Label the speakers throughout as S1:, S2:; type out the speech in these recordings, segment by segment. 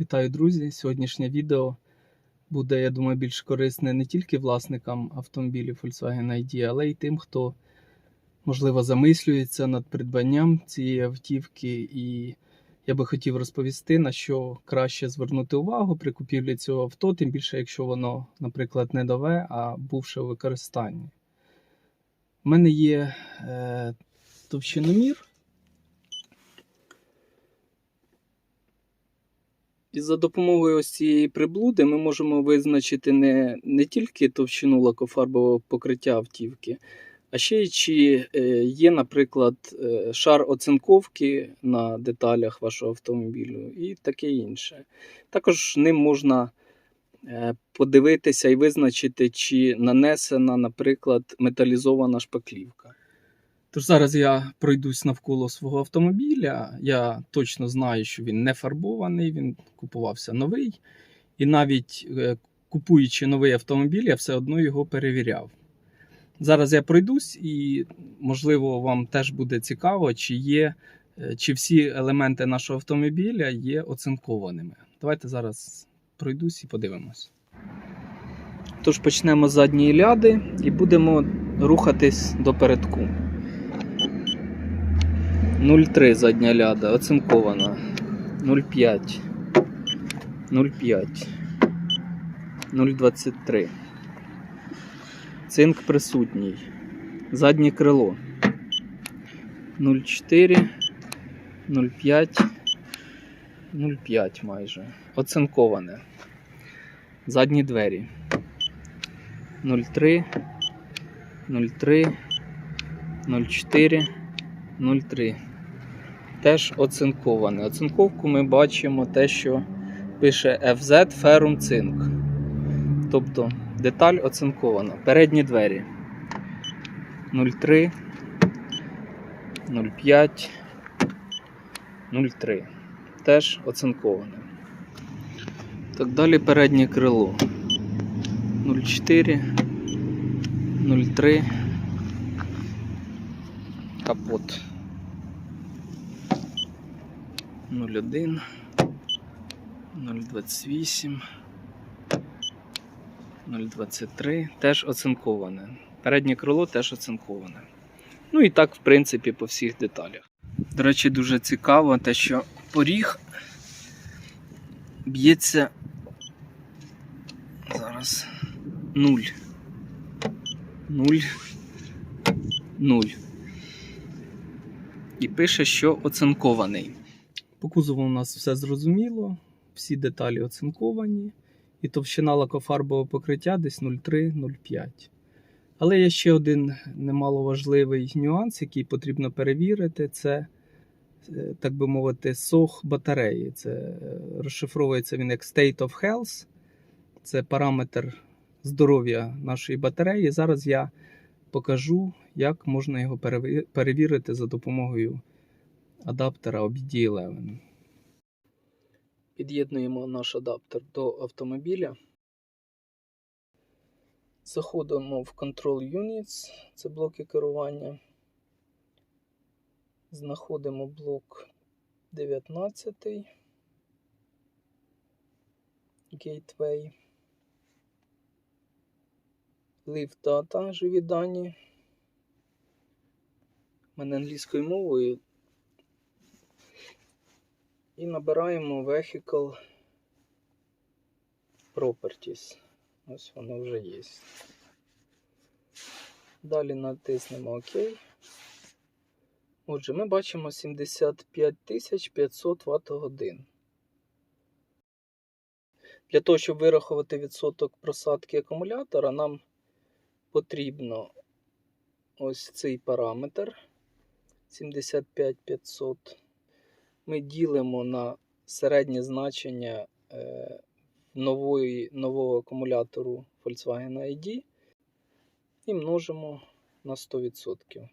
S1: Вітаю, друзі! Сьогоднішнє відео буде, я думаю, більш корисне не тільки власникам автомобілів Volkswagen ID, але й тим, хто, можливо, замислюється над придбанням цієї автівки. І я би хотів розповісти, на що краще звернути увагу при купівлі цього авто, тим більше, якщо воно, наприклад, не нове, а бувше у використанні. У мене є е, товщиномір. І за допомогою ось цієї приблуди ми можемо визначити не, не тільки товщину лакофарбового покриття автівки, а ще й чи е, є, наприклад, е, шар оцинковки на деталях вашого автомобілю і таке інше. Також ним можна е, подивитися і визначити, чи нанесена, наприклад, металізована шпаклівка. Тож зараз я пройдусь навколо свого автомобіля. Я точно знаю, що він не фарбований, він купувався новий. І навіть е, купуючи новий автомобіль, я все одно його перевіряв. Зараз я пройдусь, і, можливо, вам теж буде цікаво, чи є, е, чи всі елементи нашого автомобіля є оцинкованими. Давайте зараз пройдусь і подивимось. Тож почнемо з задньої ляди і будемо рухатись до передку. 0,3 задня ляда, оцинкована. 0,5. 0,5. 0,23. Цинк присутній. Заднє крило. 0,4. 0,5. 0,5 майже. Оцинковане. Задні двері. 0,3. 0,3. 0,4. 0,3. Теж оцинковане. Оцинковку ми бачимо те, що пише FZ Ferrum Цинк. Тобто деталь оцинкована. Передні двері 0,3, 0,5, 0,3. Теж оцинковане. Так далі переднє крило 0,4, 0,3. Капот 01, 028, 023. Теж оцинковане. Переднє крило теж оцинковане. Ну і так, в принципі, по всіх деталях. До речі, дуже цікаво те, що поріг б'ється зараз 0. 0. 0 і пише, що оцинкований. По кузову у нас все зрозуміло, всі деталі оцинковані, і товщина лакофарбового покриття десь 0,3-0,5. Але є ще один немаловажливий нюанс, який потрібно перевірити: це, е, так би мовити, сох батареї. Це е, розшифровується він як State of Health. Це параметр здоров'я нашої батареї. Зараз я покажу, як можна його перевірити за допомогою адаптера OBD11. Під'єднуємо наш адаптер до автомобіля. Заходимо в Control Units, це блоки керування. Знаходимо блок 19. Gateway. Leave Data, живі дані. У мене англійською мовою. І набираємо Vehicle Properties. Ось воно вже є. Далі натиснемо ОК. Отже, ми бачимо 75 500 Вт годин. Для того, щоб вирахувати відсоток просадки акумулятора, нам потрібно ось цей параметр 75500. Ми ділимо на середнє значення е, нової, нового акумулятору Volkswagen ID і множимо на 100%.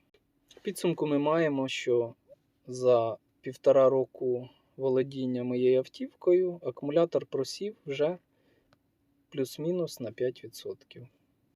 S1: В підсумку ми маємо, що за півтора року володіння моєю автівкою акумулятор просів вже плюс-мінус на 5%.